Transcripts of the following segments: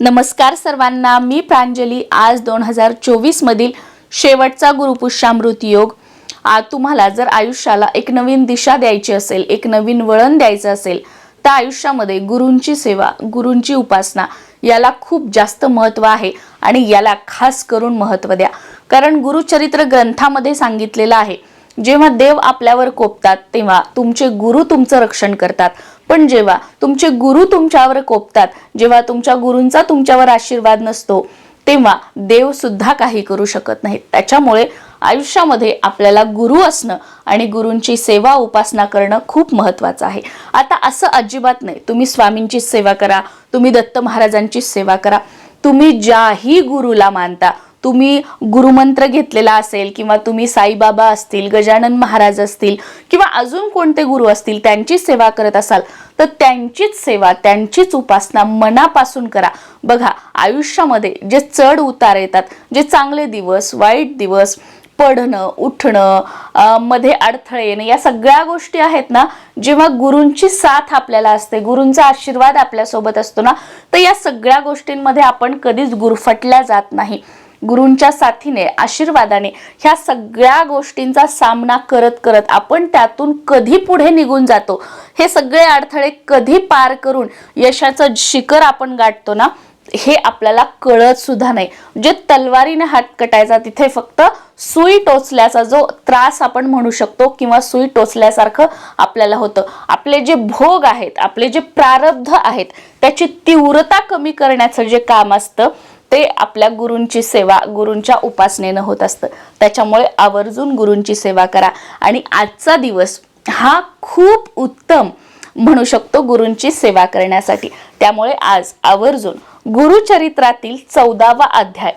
नमस्कार सर्वांना मी प्रांजली. आज दोन हजार चोवीसमधील शेवटचा गुरुपुष्यामृत योग. तुम्हाला जर आयुष्याला एक नवीन दिशा द्यायची असेल एक नवीन वळण द्यायचं असेल तर आयुष्यामध्ये गुरूंची सेवा गुरूंची उपासना याला खूप जास्त महत्त्व आहे आणि याला खास करून महत्त्व द्या. कारण गुरुचरित्र ग्रंथामध्ये सांगितलेलं आहे जेव्हा देव आपल्यावर कोपतात तेव्हा तुमचे गुरु तुमचं रक्षण करतात. पण जेव्हा तुमचे गुरु तुमच्यावर कोपतात जेव्हा तुमच्या गुरूंचा तुमच्यावर आशीर्वाद नसतो तेव्हा देव सुद्धा काही करू शकत नाहीत. त्याच्यामुळे आयुष्यामध्ये आपल्याला गुरु असणं आणि गुरूंची सेवा उपासना करणं खूप महत्वाचं आहे. आता असं अजिबात नाही. तुम्ही स्वामींची सेवा करा तुम्ही दत्त महाराजांची सेवा करा. तुम्ही ज्याही गुरुला मानता तुम्ही गुरुमंत्र घेतलेला असेल किंवा तुम्ही साईबाबा असतील गजानन महाराज असतील किंवा अजून कोणते गुरु असतील त्यांची सेवा करत असाल तर त्यांचीच सेवा त्यांचीच उपासना मनापासून करा. बघा आयुष्यामध्ये जे चढ उतार येतात जे चांगले दिवस वाईट दिवस पडणं उठणं मध्ये अडथळे येणं या सगळ्या गोष्टी आहेत ना जेव्हा गुरूंची साथ आपल्याला असते गुरूंचा आशीर्वाद आपल्यासोबत असतो ना तर या सगळ्या गोष्टींमध्ये आपण कधीच गुरफटल्या जात नाही. गुरूंच्या साथीने आशीर्वादाने ह्या सगळ्या गोष्टींचा सामना करत करत आपण त्यातून कधी पुढे निघून जातो? हे सगळे अडथळे कधी पार करून यशाचं शिखर आपण गाठतो ना? हे आपल्याला कळत सुद्धा नाही. जे तलवारीने हात कटायचा तिथे फक्त सुई टोचल्याचा जो त्रास आपण म्हणू शकतो किंवा सुई टोचल्यासारखं आपल्याला होतं. आपले जे भोग आहेत आपले जे प्रारब्ध आहेत त्याची तीव्रता कमी करण्याचं जे काम असतं ते आपल्या गुरूंची सेवा गुरूंच्या उपासनेनं होत असतं. त्याच्यामुळे आवर्जून गुरूंची सेवा करा. आणि आजचा दिवस हा खूप उत्तम म्हणू शकतो गुरूंची सेवा करण्यासाठी. त्यामुळे आज आवर्जून गुरुचरित्रातील चौदावा अध्याय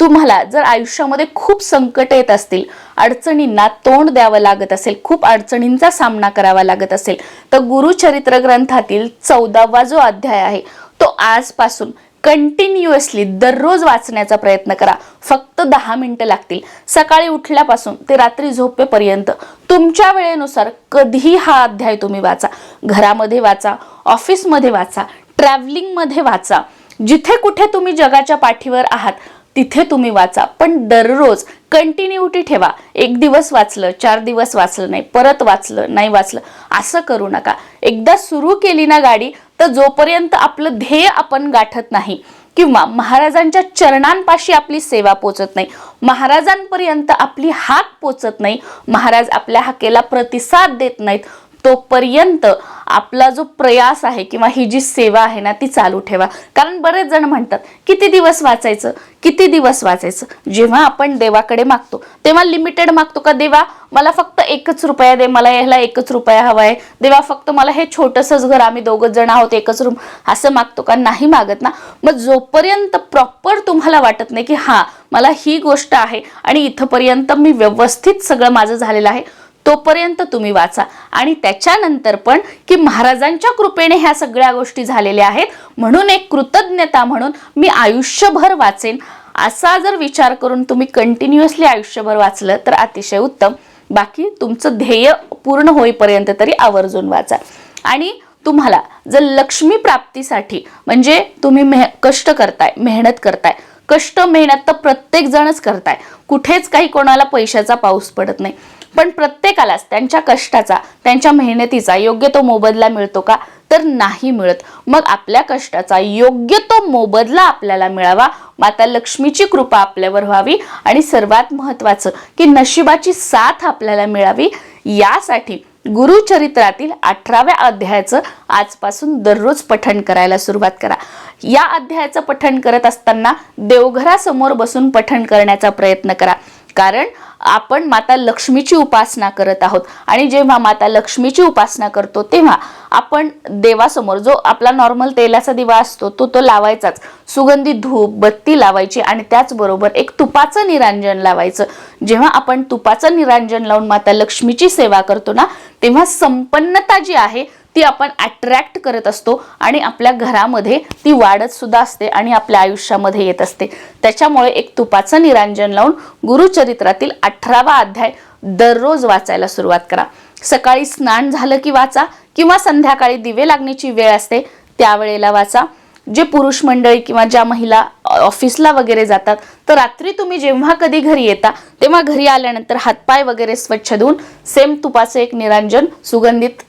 तुम्हाला जर आयुष्यामध्ये खूप संकट येत असतील अडचणींना तोंड द्यावं लागत असेल खूप अडचणींचा सामना करावा लागत असेल तर गुरुचरित्र ग्रंथातील चौदावा जो अध्याय आहे तो आजपासून कंटिन्युअसली दररोज वाचण्याचा प्रयत्न करा. फक्त दहा मिनटं लागतील. सकाळी उठल्यापासून ते रात्री झोपेपर्यंत तुमच्या वेळेनुसार कधीही हा अध्याय तुम्ही वाचा. घरामध्ये वाचा ऑफिसमध्ये वाचा ट्रॅव्हलिंगमध्ये वाचा. जिथे कुठे तुम्ही जगाच्या पाठीवर आहात तिथे तुम्ही वाचा. पण दररोज कंटिन्युटी ठेवा. एक दिवस वाचलं चार दिवस वाचलं नाही परत वाचलं नाही वाचलं असं करू नका. एकदा सुरू केली ना गाडी तर जोपर्यंत आपलं ध्येय आपण गाठत नाही किंवा महाराजांच्या चरणांपाशी आपली सेवा पोचत नाही महाराजांपर्यंत आपली हाक पोचत नाही महाराज आपल्या हाकेला प्रतिसाद देत नाहीत तोपर्यंत आपला जो प्रयास आहे किंवा ही जी सेवा आहे ना ती चालू ठेवा. कारण बरेच जण म्हणतात किती दिवस वाचायचं? किती दिवस वाचायचं? जेव्हा आपण देवाकडे मागतो तेव्हा लिमिटेड मागतो का देवा मला फक्त एकच रुपया दे मला याला एकच रुपया हवा आहे देवा फक्त मला हे छोटंसंच घर आम्ही दोघं जण आहोत एकच रूम असं मागतो का? नाही मागत ना. मग जोपर्यंत प्रॉपर तुम्हाला वाटत नाही की हा मला ही गोष्ट आहे आणि इथंपर्यंत मी व्यवस्थित सगळं माझं झालेलं आहे तोपर्यंत तुम्ही वाचा. आणि त्याच्यानंतर पण की महाराजांच्या कृपेने ह्या सगळ्या गोष्टी झालेल्या आहेत म्हणून एक कृतज्ञता म्हणून मी आयुष्यभर वाचेन. असा जर विचार करून तुम्ही कंटिन्युअसली आयुष्यभर वाचलं तर अतिशय उत्तम. बाकी तुमचं ध्येय पूर्ण होईपर्यंत तरी आवर्जून वाचा. आणि तुम्हाला जर लक्ष्मी प्राप्तीसाठी म्हणजे तुम्ही मेह कष्ट करताय मेहनत करताय कष्ट मेहनत तर प्रत्येक जणच करताय. कुठेच काही कोणाला पैशाचा पाऊस पडत नाही. पण प्रत्येकालाच त्यांच्या कष्टाचा त्यांच्या मेहनतीचा योग्य तो मोबदला मिळतो का? तर नाही मिळत. मग आपल्या कष्टाचा योग्य तो मोबदला आपल्याला मिळावा. माता लक्ष्मीची कृपा आपल्यावर व्हावी आणि सर्वात महत्वाचं की नशिबाची साथ आपल्याला मिळावी. यासाठी गुरुचरित्रातील अठराव्या अध्यायाचं आजपासून दररोज पठण करायला सुरुवात करा. या अध्यायाचं पठण करत असताना देवघरासमोर बसून पठण करण्याचा प्रयत्न करा. कारण आपण माता लक्ष्मीची उपासना करत आहोत. आणि जेव्हा माता लक्ष्मीची उपासना करतो तेव्हा आपण देवासमोर जो आपला नॉर्मल तेलाचा दिवा असतो तो तो लावायचाच. सुगंधी धूप बत्ती लावायची आणि त्याचबरोबर एक तुपाचं निरांजन लावायचं. जेव्हा आपण तुपाचं निरांजन लावून माता लक्ष्मीची सेवा करतो ना तेव्हा संपन्नता जी आहे ती आपण अट्रॅक्ट करत असतो आणि आपल्या घरामध्ये ती वाढत सुद्धा असते आणि आपल्या आयुष्यामध्ये येत असते. त्याच्यामुळे एक तुपाचं निरांजन लावून गुरुचरित्रातील अठरावा अध्याय दररोज वाचायला सुरुवात करा. सकाळी स्नान झालं की वाचा किंवा संध्याकाळी दिवे लागण्याची वेळ असते त्यावेळेला वाचा. जे पुरुष मंडळी किंवा ज्या महिला ऑफिसला वगैरे जातात. तर रात्री तुम्ही जेव्हा कधी घरी येता तेव्हा घरी आल्यानंतर हातपाय वगैरे स्वच्छ धुवून सेम तुपाचं एक निरांजन सुगंधित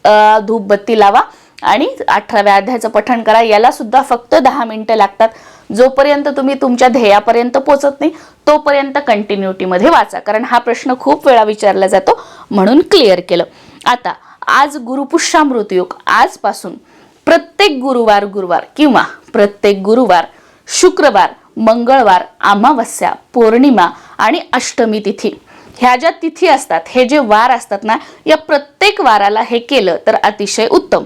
धूपबत्ती लावा आणि अठराव्या अध्यायाचं पठण करा. याला सुद्धा फक्त दहा मिनिटं लागतात. जोपर्यंत तुम्ही तुमच्या ध्येयापर्यंत पोहोचत नाही तोपर्यंत कंटिन्युटीमध्ये वाचा. कारण हा प्रश्न खूप वेळा विचारला जातो. म्हणून क्लिअर केलं. आता आज गुरुपुष्यामृत योग. आजपासून प्रत्येक गुरुवार गुरुवार किंवा प्रत्येक गुरुवार शुक्रवार मंगळवार अमावस्या पौर्णिमा आणि अष्टमी तिथी. ह्या ज्या तिथी असतात हे जे वार असतात ना या प्रत्येक वाराला हे केलं तर अतिशय उत्तम.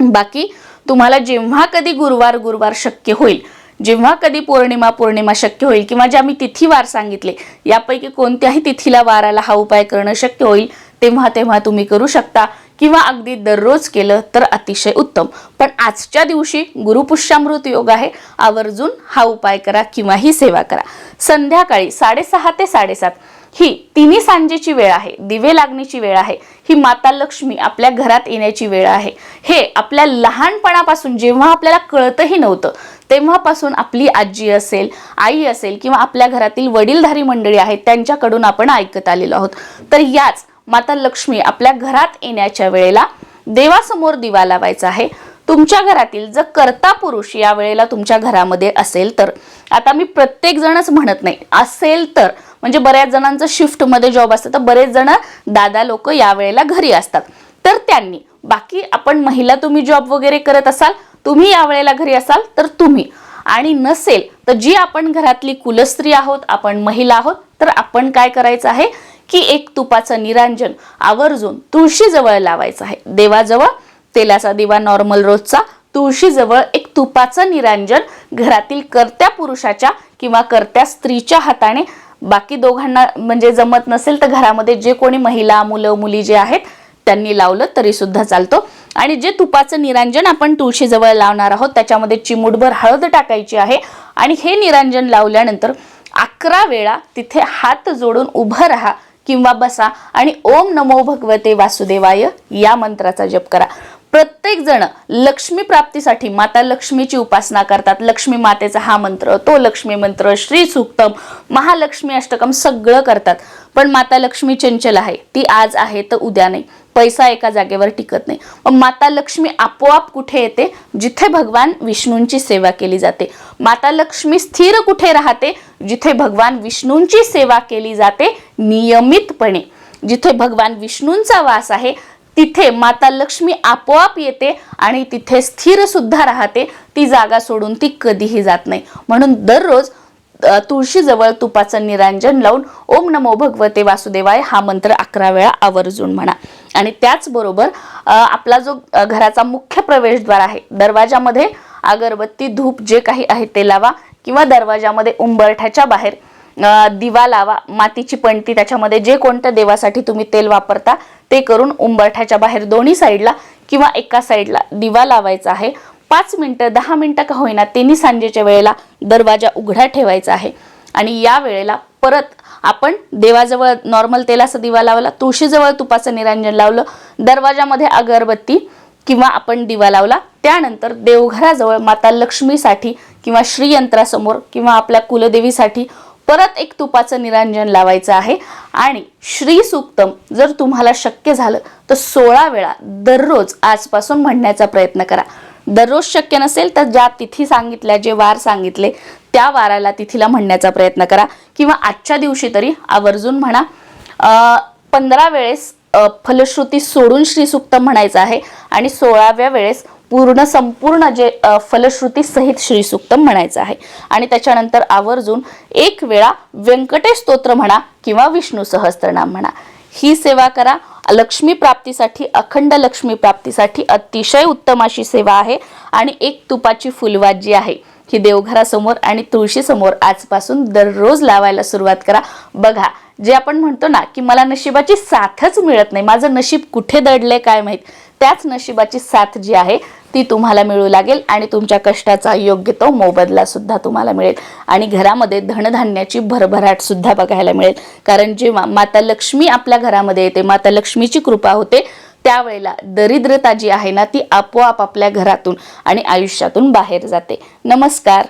बाकी तुम्हाला जेव्हा कधी गुरुवार गुरुवार शक्य होईल जेव्हा कधी पौर्णिमा पौर्णिमा शक्य होईल किंवा ज्या मी तिथीवार सांगितले यापैकी कोणत्याही तिथीला वाराला हा उपाय करणं शक्य होईल तेव्हा तेव्हा तुम्ही करू शकता. किंवा अगदी दररोज केलं तर अतिशय उत्तम. पण आजच्या दिवशी गुरुपुष्यामृत योग आहे. आवर्जून हा उपाय करा किंवा ही सेवा करा. संध्याकाळी साडेसहा ते साडेसात ही तिन्ही सांजेची वेळ आहे. दिवे लागण्याची वेळ आहे. ही माता लक्ष्मी आपल्या घरात येण्याची वेळ आहे. हे आपल्या लहानपणापासून जेव्हा आपल्याला कळतही नव्हतं तेव्हापासून आपली आजी असेल आई असेल किंवा आपल्या घरातील वडीलधारी मंडळी आहेत त्यांच्याकडून आपण ऐकत आलेलो आहोत. तर याच माता लक्ष्मी आपल्या घरात येण्याच्या वेळेला देवासमोर दिवा लावायचा आहे. तुमच्या घरातील जर कर्ता पुरुष या वेळेला तुमच्या घरामध्ये असेल तर आता मी प्रत्येक जणच म्हणत नाही असेल तर म्हणजे बऱ्याच जणांचं शिफ्टमध्ये जॉब असतं तर बरेच जण दादा लोक या वेळेला घरी असतात. तर त्यांनी बाकी आपण महिला तुम्ही जॉब वगैरे करत असाल तुम्ही या वेळेला घरी असाल तर तुम्ही. आणि नसेल तर जी आपण घरातली कुलस्त्री आहोत आपण महिला आहोत तर आपण काय करायचं आहे? की एक तुपाचं निरांजन आवर्जून तुळशीजवळ लावायचं आहे. देवाजवळ तेलाचा दिवा नॉर्मल रोजचा तुळशीजवळ एक तुपाचं निरांजन घरातील कर्त्या पुरुषाच्या किंवा कर्त्या स्त्रीच्या हाताने. बाकी दोघांना म्हणजे जमत नसेल तर घरामध्ये जे कोणी महिला मुलं मुली जे आहेत त्यांनी लावलं तरी सुद्धा चालतो. आणि जे तुपाचं निरांजन आपण तुळशीजवळ लावणार आहोत त्याच्यामध्ये चिमूटभर हळद टाकायची आहे. आणि हे निरांजन लावल्यानंतर अकरा वेळा तिथे हात जोडून उभं राहा. किंवा बसा आणि ओम नमो भगवते वासुदेवाय या मंत्राचा जप करा. प्रत्येक जण लक्ष्मी प्राप्तीसाठी माता लक्ष्मीची उपासना करतात. लक्ष्मी मातेचा हा मंत्र तो लक्ष्मी मंत्र श्री सुक्तम महालक्ष्मी अष्टकम सगळं करतात. पण माता लक्ष्मी चंचल आहे. ती आज आहे तर उद्या नाही. पैसा एका जागेवर टिकत नाही. मग माता लक्ष्मी आपोआप कुठे येते? जिथे भगवान विष्णूंची सेवा केली जाते. माता लक्ष्मी स्थिर कुठे राहते? जिथे भगवान विष्णूंची सेवा केली जाते नियमितपणे. जिथे भगवान विष्णूंचा वास आहे तिथे माता लक्ष्मी आपोआप येते आणि तिथे स्थिर सुद्धा राहते. ती जागा सोडून ती कधीही जात नाही. म्हणून दररोज तुळशीजवळ तुपाचं निरांजन लावून ओम नमो भगवते वासुदेवाय हा मंत्र अकरा वेळा आवर्जून म्हणा. आणि त्याचबरोबर आपला जो घराचा मुख्य प्रवेशद्वार आहे दरवाजामध्ये अगरबत्ती धूप जे काही आहे ते लावा किंवा दरवाजामध्ये उंबरठ्याच्या बाहेर दिवा लावा मातीची पणती त्याच्यामध्ये जे कोणत्या देवासाठी तुम्ही तेल वापरता ते करून उंबरठ्याच्या बाहेर दोन्ही साईडला किंवा एका साईडला दिवा लावायचा आहे. पाच मिनटं दहा मिनटं का होईना तिन्ही सांजेच्या वेळेला दरवाजा उघडा ठेवायचा आहे. आणि या वेळेला परत आपण देवाजवळ नॉर्मल तेलाचा दिवा लावला तुळशीजवळ तुपाचं निरांजन लावलं दरवाजामध्ये अगरबत्ती किंवा आपण दिवा लावला त्यानंतर देवघराजवळ माता लक्ष्मीसाठी किंवा श्रीयंत्रासमोर किंवा आपल्या कुलदेवीसाठी परत एक तुपाचं निरांजन लावायचं आहे. आणि श्री सुक्तम जर तुम्हाला शक्य झालं तर सोळा वेळा दररोज आजपासून म्हणण्याचा प्रयत्न करा. दररोज शक्य नसेल तर ज्या तिथी सांगितल्या जे वार सांगितले त्या वाराला तिथीला म्हणण्याचा प्रयत्न करा. किंवा आजच्या दिवशी तरी आवर्जून म्हणा पंधरा वेळेस फलश्रुती सोडून श्रीसुक्त म्हणायचं आहे आणि सोळाव्या वेळेस पूर्ण संपूर्ण जे फलश्रुती सहित श्रीसुक्त म्हणायचं आहे. आणि त्याच्यानंतर आवर्जून एक वेळा व्यंकटेश स्तोत्र म्हणा किंवा विष्णू सहस्त्रनाम म्हणा. ही सेवा करा. लक्ष्मी प्राप्तीसाठी अखंड लक्ष्मी प्राप्तीसाठी अतिशय उत्तम अशी सेवा आहे आणि एक तुपाची फुलवात जी आहे. ही देवघरासमोर आणि तुळशीसमोर आजपासून दररोज लावायला सुरुवात करा. बघा जे आपण म्हणतो ना की मला नशिबाची साथच मिळत नाही. माझं नशीब कुठे दडलंय काय माहीत? त्याच नशिबाची साथ जी आहे ती तुम्हाला मिळू लागेल आणि तुमच्या कष्टाचा योग्य तो मोबदला सुद्धा तुम्हाला मिळेल. आणि घरामध्ये धनधान्याची भरभराट सुद्धा बघायला मिळेल. कारण जेव्हा माता लक्ष्मी आपल्या घरामध्ये येते माता लक्ष्मीची कृपा होते त्यावेळेला दरिद्रता जी आहे ना ती आपोआप आपल्या घरातून आणि आयुष्यातून बाहेर जाते. नमस्कार.